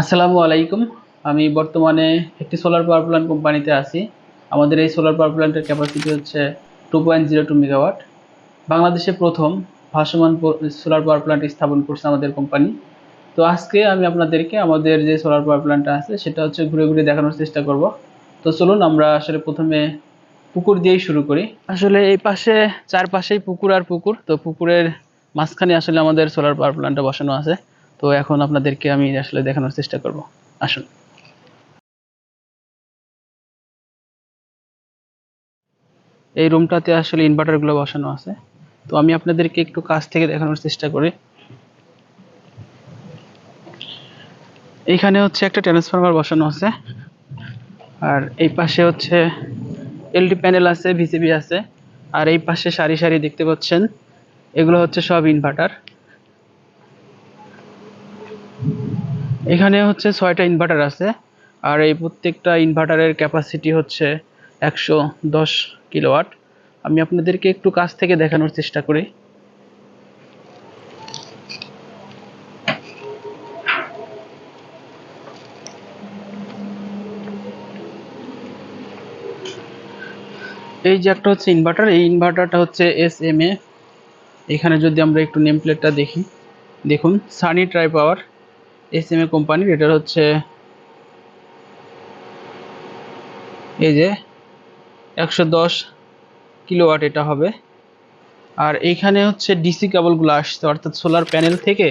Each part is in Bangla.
আসসালামু আলাইকুম। আমি বর্তমানে একটি সোলার পাওয়ার প্ল্যান্ট কোম্পানিতে আছি। আমাদের এই সোলার পাওয়ার প্ল্যান্টের ক্যাপাসিটি হচ্ছে two point zero two megawatt বাংলাদেশে প্রথম ভাসমান সোলার পাওয়ার প্ল্যান্ট স্থাপন করছে আমাদের কোম্পানি তো আজকে আমি আপনাদেরকে আমাদের যে সোলার পাওয়ার প্ল্যান্টটা আছে, সেটা হচ্ছে ঘুরে ঘুরে দেখানোর চেষ্টা করব। তো চলুন, আমরা আসলে প্রথমে পুকুর দিয়েই শুরু করি। আসলে এই পাশে, চারপাশেই পুকুর আর পুকুর। তো পুকুরের মাঝখানে আসলে আমাদের সোলার পাওয়ার প্ল্যান্টটা বসানো আছে। তো এখন আপনাদেরকে আমি আসলে দেখানোর চেষ্টা করব। আসুন। এই রুমটাতে আসলে ইনভার্টারগুলো বসানো আছে। তো আমি আপনাদেরকে একটু কাছ থেকে দেখানোর চেষ্টা করি। এইখানে হচ্ছে একটা ট্রান্সফরমার বসানো আছে। আর এই পাশে হচ্ছে এলডি প্যানেল আছে, ভিসিবি আছে। আর এই পাশে সারি সারি দেখতে পাচ্ছেন। এগুলো হচ্ছে সব ইনভার্টার। এখানে হচ্ছে ছয়টা ইনভার্টার আছে, আর এই প্রত্যেকটা ইনভার্টারের ক্যাপাসিটি হচ্ছে একশো দশ কিলোওয়াট আমি আপনাদেরকে একটু কাছ থেকে দেখানোর চেষ্টা করি। এই যে একটা হচ্ছে ইনভার্টার এই ইনভার্টারটা হচ্ছে এস এম এ এখানে যদি আমরা একটু নেম প্লেটটা দেখি, দেখুন Sunny Tri Power S M A কোম্পানির, এটার হচ্ছে এই যে একশো দশ কিলোওয়াট এটা হবে। আর এইখানে হচ্ছে ডিসি কেবলগুলো আসছে, অর্থাৎ সোলার প্যানেল থেকে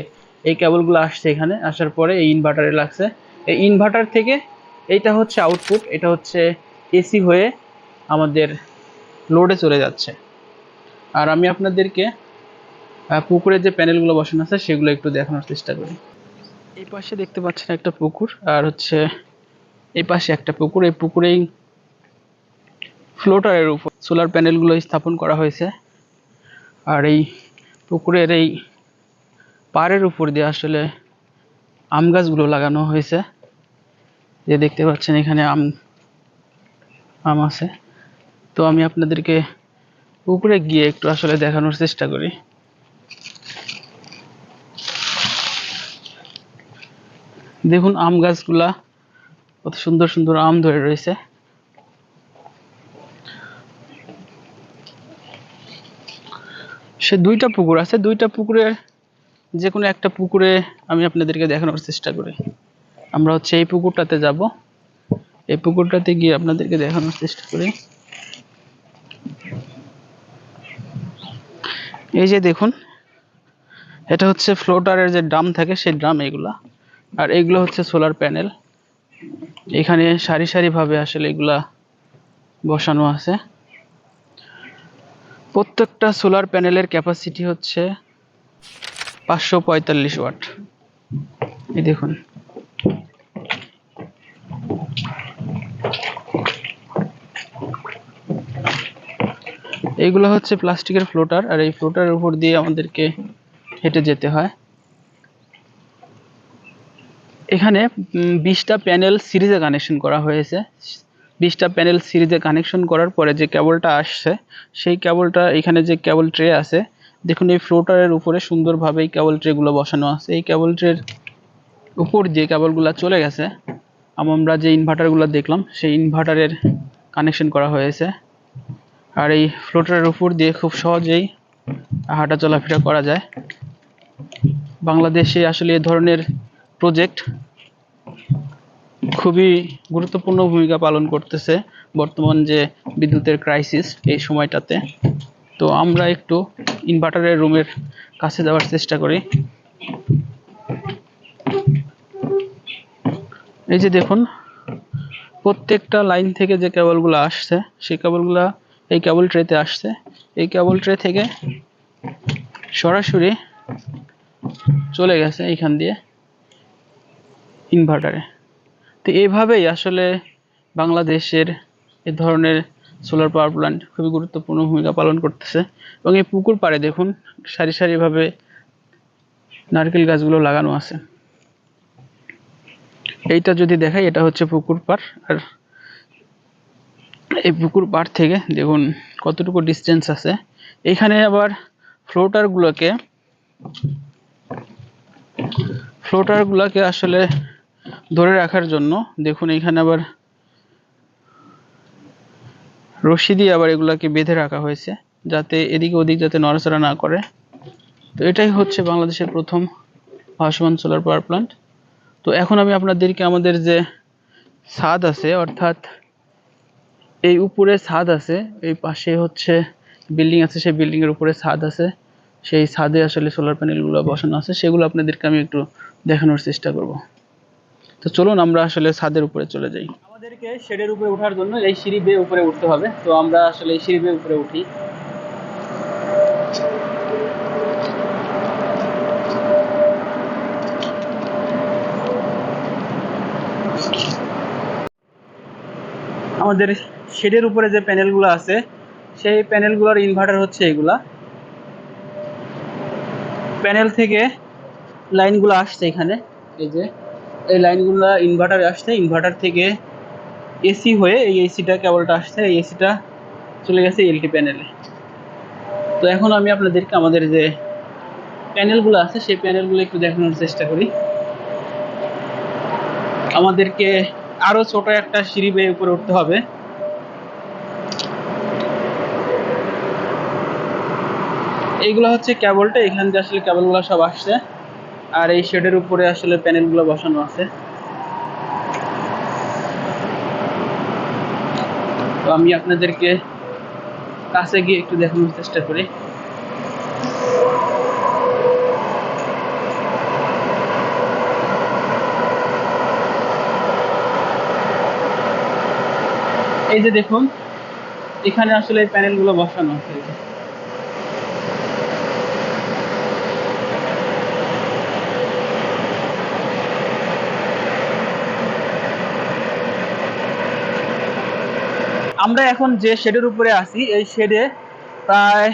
এই কেবলগুলো আসছে এখানে, আসার পরে এই ইনভার্টারে লাগছে। এই ইনভার্টার থেকে এইটা হচ্ছে আউটপুট, এটা হচ্ছে এসি হয়ে আমাদের লোডে চলে যাচ্ছে। আর আমি আপনাদেরকে পুকুরে যে প্যানেলগুলো বসানো আছে, সেগুলো একটু দেখানোর চেষ্টা করি। এই পাশে দেখতে পাচ্ছেন একটা পুকুর, আর হচ্ছে এই পাশে একটা পুকুর। এই পুকুরেই ফ্লোটারের উপর সোলার প্যানেলগুলো স্থাপন করা হয়েছে। আর এই পুকুরের এই পাড়ের উপর দিয়ে আসলে আম গাছগুলো লাগানো হয়েছে। যে দেখতে পাচ্ছেন এখানে আম আম আছে। তো আমি আপনাদেরকে পুকুরে গিয়ে একটু আসলে দেখানোর চেষ্টা করি। দেখুন আম গাছগুলা, কত সুন্দর সুন্দর আম ধরে রয়েছে। সে দুইটা পুকুর আছে, দুইটা পুকুরে যে কোনো একটা পুকুরে আমি আপনাদেরকে দেখানোর চেষ্টা করি। আমরা হচ্ছে এই পুকুরটাতে যাব। এই পুকুরটাতে গিয়ে আপনাদেরকে দেখানোর চেষ্টা করি। এই যে দেখুন, এটা হচ্ছে ফ্লোটারের যে ড্রাম থাকে, সেই ড্রাম এগুলা। আর এগুলো হচ্ছে সোলার প্যানেল এখানে সারি সারিভাবে আসলে এগুলা বসানো আছে। প্রত্যেকটা সোলার প্যানেলের ক্যাপাসিটি হচ্ছে পাঁচশো পঁয়তাল্লিশ ওয়াট। এই দেখুন। এইগুলো হচ্ছে প্লাস্টিকের ফ্লোটার আর এই ফ্লোটারের উপর দিয়ে আমাদেরকে হেঁটে যেতে হয়। এখানে বিশটা প্যানেল সিরিজে কানেকশন করা হয়েছে। বিশটা প্যানেল সিরিজে কানেকশন করার পরে যে কেবলটা আসছে, সেই কেবলটা এখানে যে কেবল ট্রে আছে, দেখুন এই ফ্লোটারের উপরে সুন্দরভাবে এই কেবল ট্রেগুলো বসানো আছে। এই কেবল ট্রের উপর দিয়ে কেবলগুলো চলে গেছে, আমরা যে ইনভার্টারগুলো দেখলাম, সেই ইনভার্টারের কানেকশন করা হয়েছে। আর এই ফ্লোটারের উপর দিয়ে খুব সহজেই হাঁটা চলাফেরা করা যায়। বাংলাদেশে আসলে এ ধরনের প্রজেক্ট খুবই গুরুত্বপূর্ণ ভূমিকা পালন করতেছে বর্তমান যে বিদ্যুতের ক্রাইসিস এই সময়টাতে। তো আমরা একটু ইনভার্টারের রুমের কাছে যাওয়ার চেষ্টা করি। এই যে দেখুন, প্রত্যেকটা লাইন থেকে যে কেবলগুলো আসছে, সেই কেবলগুলো এই কেবল ট্রেতে আসছে। এই কেবল ট্রে থেকে সরাসরি চলে গেছে এইখান দিয়ে। ইনভার্টারে। তো এইভাবেই আসলে বাংলাদেশের এ ধরনের সোলার পাওয়ার প্ল্যান্ট খুবই গুরুত্বপূর্ণ ভূমিকা পালন করতেছে। এবং এই পুকুর পাড়ে দেখুন, সারি সারিভাবে নারকেল গাছগুলো লাগানো আছে। এইটা যদি দেখাই, এটা হচ্ছে পুকুর পাড়। আর এই পুকুর পাড় থেকে দেখুন কতটুকু ডিস্টেন্স আছে। এখানে আবার ফ্লোটারগুলোকে ফ্লোটারগুলোকে আসলে ধরে রাখার জন্য। দেখুন, এখানে আবার রশি দিয়ে আবার এগুলাকে বেঁধে রাখা হয়েছে, যাতে এদিকে ওদিক যাতে নড়াচড়া না করে। তো এটাই হচ্ছে বাংলাদেশের প্রথম ভাসমান সোলার পাওয়ার প্ল্যান্ট তো এখন আমি আপনাদেরকে আমাদের যে ছাদ আছে, অর্থাৎ এই উপরে ছাদ আছে, এই পাশে হচ্ছে বিল্ডিং আছে, সেই বিল্ডিং এর উপরে ছাদ আছে। সেই ছাদে আসলে সোলার প্যানেলগুলো বসানো আছে, সেগুলো আপনাদেরকে আমি একটু দেখানোর চেষ্টা করব। তো চলুন আমরা আসলে ছাদের উপরে চলে যাই। আমাদেরকে শেডের উপরে ওঠার জন্য এই সিঁড়ি বেয়ে উপরে উঠতে হবে। তো আমরা আসলে এই সিঁড়ি বেয়ে উপরে উঠি। আমাদের শেডের উপরে যে প্যানেলগুলো আছে, সেই প্যানেলগুলোর ইনভার্টার হচ্ছে এগুলা। প্যানেল থেকে লাইনগুলো আসছে এখানে, এই যে। এই লাইনগুলো ইনভার্টারে আসছে ইনভার্টার থেকে এসি হয়ে এই এসিটা কেবলটা আসছে, এই এসিটা চলে গেছে এলটি প্যানেলে তো এখন আমি আপনাদেরকে আমাদের যে প্যানেলগুলো আছে, সেই প্যানেলগুলো একটু দেখানোর চেষ্টা করি। আমাদেরকে আরও ছোট একটা সিঁড়ি বেয়ে উপরে উঠতে হবে। এইগুলো হচ্ছে কেবলটা এখান দিয়ে আসলে কেবলগুলো সব আসছে। আর এই শেডের উপরে আসলে প্যানেলগুলো বসানো আছে। তো আমি আপনাদেরকে কাছে গিয়ে একটু দেখানোর চেষ্টা করি। এই যে দেখুন, এখানে আসলে এই প্যানেলগুলো বসানো আছে। আমরা এখন যে শেডের উপরে আছি, এই শেডে প্রায়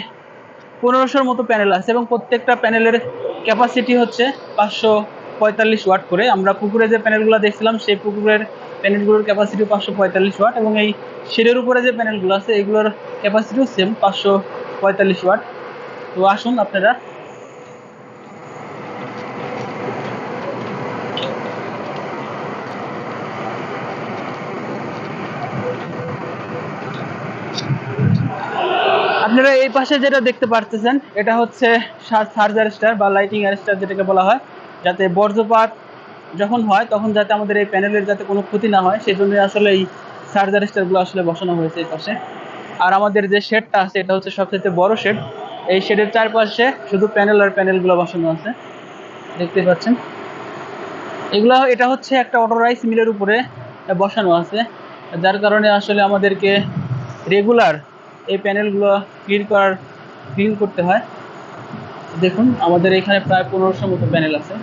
পনেরোশোর মতো প্যানেল আছে এবং প্রত্যেকটা প্যানেলের ক্যাপাসিটি হচ্ছে পাঁচশো পঁয়তাল্লিশ ওয়াট করে। আমরা পুকুরে যে প্যানেলগুলো দেখছিলাম, সেই পুকুরের প্যানেলগুলোর ক্যাপাসিটি পাঁচশো পঁয়তাল্লিশ ওয়াট এবং এই শেডের উপরে যে প্যানেলগুলো আছে এগুলোর ক্যাপাসিটিও সেম পাঁচশো পঁয়তাল্লিশ ওয়াট তো আসুন আপনারা আপনারা এই পাশে যেটা দেখতে পারতেছেন, এটা হচ্ছে সার্জার স্টার বা লাইটিং স্টার যেটাকে বলা হয়, যাতে বর্জ্যপাত যখন হয়, তখন যাতে আমাদের এই প্যানেলের যাতে কোনো ক্ষতি না হয় সেই জন্য আসলে এই সার্জার স্টারগুলো আসলে বসানো হয়েছে এই পাশে। আর আমাদের যে শেডটা আছে, এটা হচ্ছে সবচেয়ে বড় শেড এই শেডের চারপাশে শুধু প্যানেল আর প্যানেলগুলো বসানো আছে। দেখতে পাচ্ছেন? এগুলো, এটা হচ্ছে একটা অটো রাইস মিলের উপরে বসানো আছে। যার কারণে আসলে আমাদেরকে রেগুলার এই প্যানেলগুলো ক্লিন করার ক্লিন করতে হয়। দেখুন, আমাদের এখানে প্রায় পনেরোশো মতো প্যানেল আছে।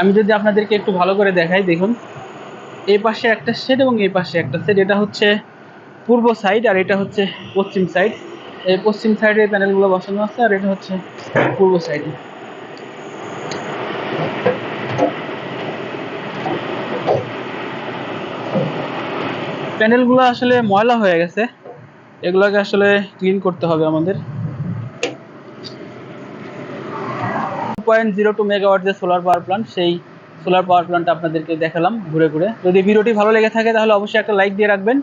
আমি যদি আপনাদেরকে একটু ভালো করে দেখাই, দেখুন। এই পাশে একটা সেট এবং এই পাশে একটা সেট এটা হচ্ছে পূর্ব সাইড আর এটা হচ্ছে পশ্চিম সাইড। এই পশ্চিম সাইডে প্যানেলগুলো বসানো আছে আর এটা হচ্ছে পূর্ব সাইডে। প্যানেলগুলো আসলে ময়লা হয়ে গেছে। এগুলোকে আসলে ক্লিন করতে হবে আমাদের। পয়েন্ট জিরো টু মেগাওয়াট যে সোলার পাওয়ার প্ল্যান্ট সেই সোলার পাওয়ার প্ল্যান্ট আপনাদেরকে দেখালাম ঘুরে ঘুরে। যদি ভিডিওটি ভালো লেগে থাকে, তাহলে অবশ্যই একটা লাইক দিয়ে রাখবেন।